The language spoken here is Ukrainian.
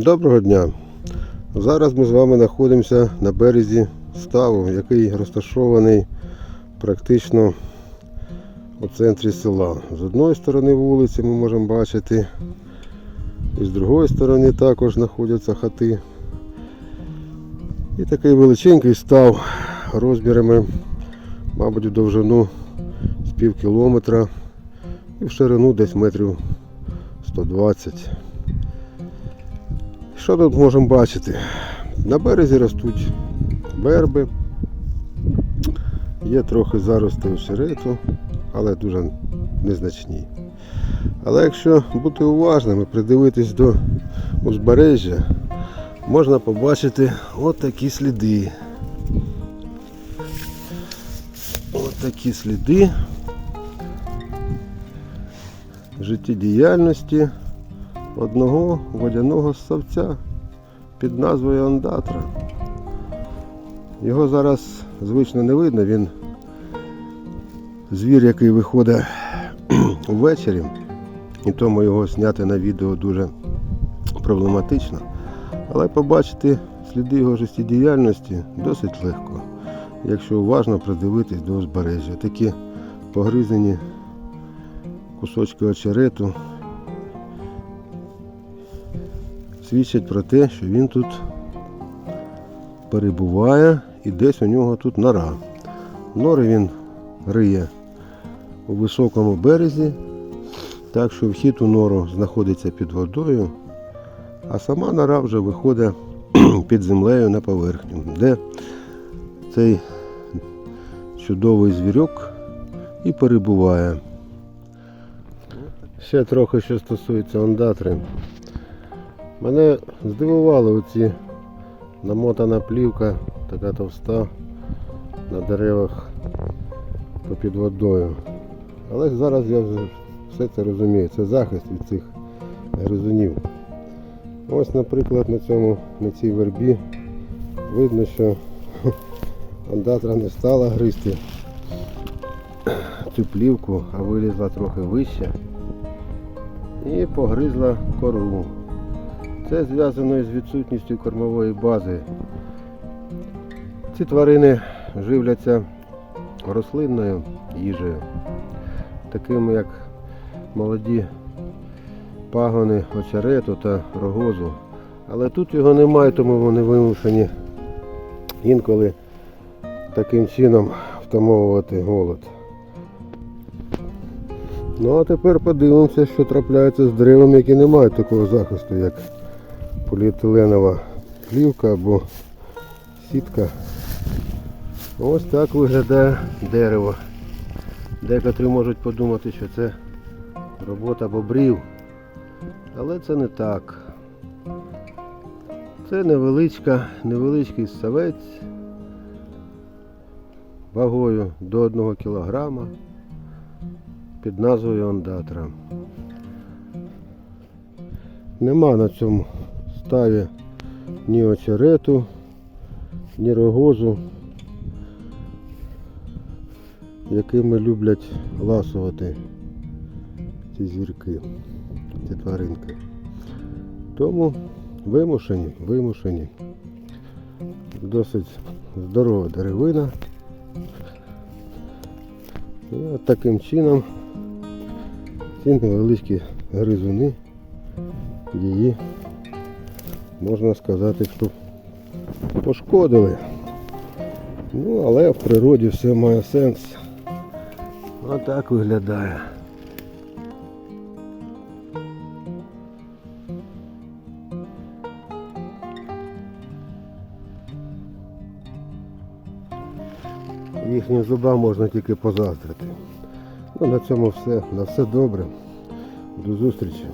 Доброго дня! Зараз ми з вами знаходимося на березі ставу, який розташований практично у центрі села. З одної сторони вулиці ми можемо бачити, і з другої сторони також знаходяться хати. І такий величенький став розмірами, мабуть, в довжину з пів кілометра і в ширину десь метрів 120. Що тут можемо бачити? На березі ростуть верби, є трохи зарости очерету, але дуже незначні. Але якщо бути уважним і придивитись до узбережжя, можна побачити от такі сліди. От сліди життєдіяльності одного водяного ссавця під назвою Ондатра. Його зараз звично не видно, він звір, який виходить ввечері, і тому його зняти на відео дуже проблематично. Але побачити сліди його життєдіяльності досить легко, якщо уважно придивитись до узбережжя. Такі погризені кусочки очерету свідчать про те, що він тут перебуває і десь у нього тут нора. Нори він риє у високому березі, так що вхід у нору знаходиться під водою, а сама нора вже виходить під землею на поверхню, де цей чудовий звірок і перебуває. Ще трохи що стосується ондатри. Мене здивували оці намотана плівка, така товста на деревах попід водою. Але зараз я вже все це розумію. Це захист від цих гризунів. Ось, наприклад, на цьому, на цій вербі видно, що ондатра не стала гризти цю плівку, а вилізла трохи вище і погризла кору. Це зв'язано із відсутністю кормової бази. Ці тварини живляться рослинною їжею, такими як молоді пагони очерету та рогозу. Але тут його немає, тому вони вимушені інколи таким чином втамовувати голод. Ну а тепер подивимося, що трапляється з деревами, які не мають такого захисту, як поліетиленова плівка або сітка. Ось так виглядає дерево. Декотрі можуть подумати, що це робота бобрів. Але це не так. Це невеличка, невеличкий ссавець вагою до 1 кілограма під назвою ондатра. Нема на цьому ставі ні очерету, ні рогозу, якими люблять ласувати ці звірки, ці тваринки. Тому вимушені, вимушені. Досить здорова деревина. І от таким чином ці невеличкі гризуни її, можна сказати, що пошкодили. Ну, але в природі все має сенс. Отак виглядає. Їхнім зубам можна тільки позаздрити. Ну, на цьому все. На все добре. До зустрічі.